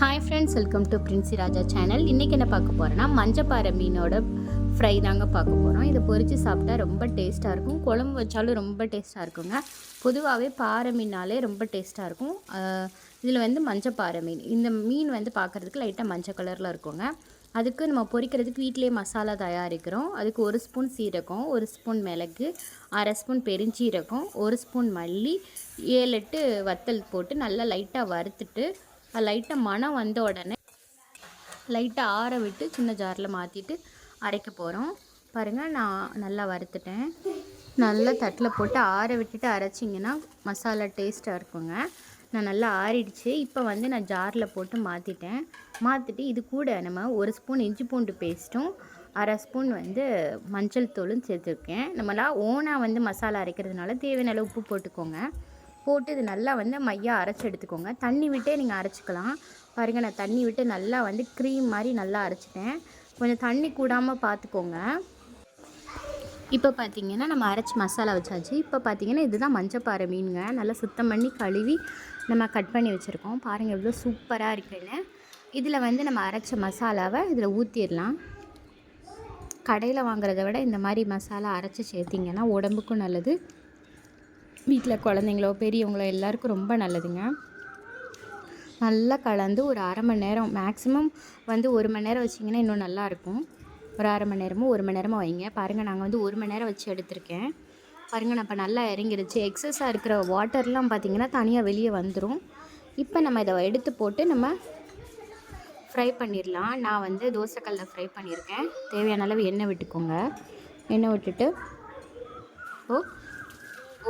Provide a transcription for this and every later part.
Hi friends welcome to Princy Raja channel இன்றைக்கி என்ன பார்க்க போகிறோன்னா மஞ்சப்பாறை மீனோட ஃப்ரை தாங்க பார்க்க போகிறோம் இதை பொரித்து சாப்பிட்டா ரொம்ப டேஸ்ட்டாக இருக்கும். குழம்பு வச்சாலும் ரொம்ப டேஸ்ட்டாக இருக்குங்க. பொதுவாகவே பாறை மீனாலே ரொம்ப டேஸ்ட்டாக இருக்கும். இதில் வந்து மஞ்சப்பாறை மீன். இந்த மீன் வந்து பார்க்குறதுக்கு லைட்டாக மஞ்சள் கலரில் இருக்குங்க. அதுக்கு நம்ம பொரிக்கிறதுக்கு வீட்டிலே மசாலா தயாரிக்கிறோம். அதுக்கு ஒரு ஸ்பூன் சீரகம் ஒரு ஸ்பூன் மிளகு அரை ஸ்பூன் பெருஞ்சீரகம் ஒரு ஸ்பூன் மல்லி ஏழு எட்டு வத்தல் போட்டு நல்லா லைட்டாக வறுத்துட்டு லைட்டாக மணம் வந்த உடனே லைட்டாக ஆற விட்டு சின்ன ஜாரில் மாற்றிட்டு அரைக்க போகிறோம் பாருங்கள் நான் நல்லா வறுத்துட்டேன். நல்லா தட்டில் போட்டு ஆற விட்டுட்டு அரைச்சிங்கன்னா மசாலா டேஸ்ட்டாக இருக்குங்க. நான் நல்லா ஆறிடுச்சு. இப்போ வந்து நான் ஜாரில் போட்டு மாற்றிட்டேன் மாற்றிட்டு இது கூட நம்ம ஒரு ஸ்பூன் இஞ்சி பூண்டு பேஸ்ட்டும் அரை ஸ்பூன் வந்து மஞ்சள் தூளும் சேர்த்துருக்கேன். நம்மளா ஓனாக வந்து மசாலா அரைக்கிறதுனால தேவையான அளவு உப்பு போட்டுக்கோங்க. போட்டு இது நல்லா வந்து மையாக அரைச்சி எடுத்துக்கோங்க. தண்ணி விட்டே நீங்கள் அரைச்சிக்கலாம். பாருங்கள் நான் தண்ணி விட்டு நல்லா வந்து க்ரீம் மாதிரி நல்லா அரைச்சிட்டேன். கொஞ்சம் தண்ணி கூடாமல் பார்த்துக்கோங்க இப்போ பார்த்தீங்கன்னா நம்ம அரைச்சி மசாலா வச்சாச்சு. இப்போ பார்த்தீங்கன்னா இதுதான் மஞ்சப்பாறை மீனுங்க. நல்லா சுத்தம் பண்ணி கழுவி நம்ம கட் பண்ணி வச்சுருக்கோம். பாருங்கள் எவ்வளோ சூப்பராக இருக்குன்னு. இதில் வந்து நம்ம அரைச்ச மசாலாவை இதில் ஊற்றிடலாம் கடையில் வாங்குறத விட இந்த மாதிரி மசாலா அரைச்சி சேர்த்திங்கன்னா உடம்புக்கும் நல்லது. வீட்டில் குழந்தைங்களோ பெரியவங்களோ எல்லாருக்கும் ரொம்ப நல்லதுங்க. நல்லா கலந்து ஒரு அரை மணி நேரம் மேக்ஸிமம் வந்து ஒரு மணி நேரம் வச்சிங்கன்னா இன்னும் நல்லாயிருக்கும் ஒரு அரை மணி நேரமோ ஒரு மணி நேரமோ வைங்க. பாருங்கள் நாங்கள் வந்து ஒரு மணி நேரம் வச்சு எடுத்திருக்கேன். பாருங்கள் நான் இப்போ நல்லா இறங்கிடுச்சு எக்ஸஸாக இருக்கிற வாட்டர்லாம் பார்த்திங்கன்னா தனியாக வெளியே வந்துடும் இப்போ நம்ம இதை எடுத்து போட்டு நம்ம ஃப்ரை பண்ணிடலாம் நான் வந்து தோசைக்கல்லில் ஃப்ரை பண்ணியிருக்கேன் தேவையான அளவு எண்ணெய் விட்டுக்கோங்க. எண்ணெய் விட்டுட்டு ஓ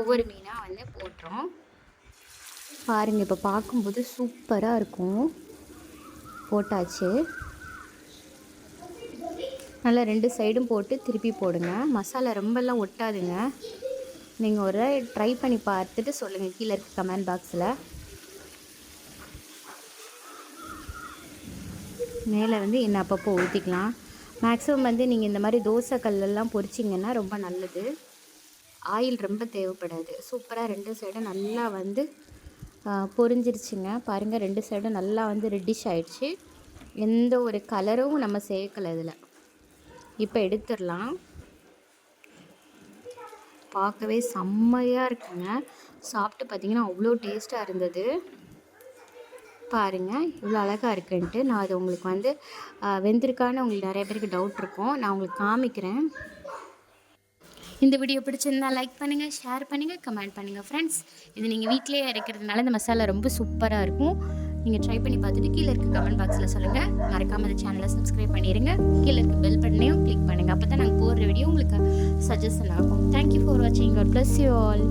ஒவ்வொரு மீனாக வந்து போட்டுரும் பாருங்கள் இப்போ பார்க்கும்போது சூப்பராக இருக்கும். போட்டாச்சு. நல்லா ரெண்டு சைடும் போட்டு திருப்பி போடுங்க. மசாலா ரொம்பலாம் ஒட்டாதுங்க. நீங்கள் ஒரு ட்ரை பண்ணி பார்த்துட்டு சொல்லுங்கள் கீழே இருக்க கமெண்ட் பாக்ஸில் மேலே வந்து என்ன அப்பப்போ ஊற்றிக்கலாம் மேக்ஸிமம் வந்து நீங்கள் இந்த மாதிரி தோசை கல்லெல்லாம் பொரிச்சிங்கன்னா ரொம்ப நல்லது. ஆயில் ரொம்ப தேவைப்படாது. சூப்பராக ரெண்டு சைடும் நல்லா வந்து பொரிஞ்சிருச்சுங்க. பாருங்கள் ரெண்டு சைடும் நல்லா வந்து ரெட்டிஷ் ஆயிடுச்சு. எந்த ஒரு கலரும் நம்ம சேர்க்கலை இதில். இப்போ எடுத்துடலாம். பார்க்கவே செம்மையாக இருக்குங்க. சாப்பிட்டு பார்த்தீங்கன்னா அவ்வளோ டேஸ்ட்டாக இருந்தது. பாருங்கள் இவ்வளோ அழகாக இருக்குன்ட்டு. நான் அது உங்களுக்கு வந்து வெந்திருக்கான்னு உங்களுக்கு நிறைய பேருக்கு டவுட் இருக்கும். நான் உங்களுக்கு காமிக்கிறேன். இந்த வீடியோ பிடிச்சிருந்தா லைக் பண்ணுங்கள் ஷேர் பண்ணுங்கள் கமெண்ட் பண்ணுங்கள் ஃப்ரெண்ட்ஸ் இது நீங்கள் வீட்டிலேயே இருக்கிறதுனால இந்த மசாலா ரொம்ப சூப்பராக இருக்கும். நீங்கள் ட்ரை பண்ணி பார்த்துட்டு கீழே இருக்க கமெண்ட் பாக்ஸில் சொல்லுங்கள் மறக்காமல் இந்த சேனலை சப்ஸ்கிரைப் பண்ணிடுங்க கீழே இருக்க பெல் பட்டனையும் கிளிக் பண்ணுங்கள் அப்போ தான் நாங்கள் போடுற வீடியோ உங்களுக்கு சஜஷன் ஆகும். தேங்க்யூ ஃபார் வாட்சிங் காட் ப்ளஸ் யூ ஆல்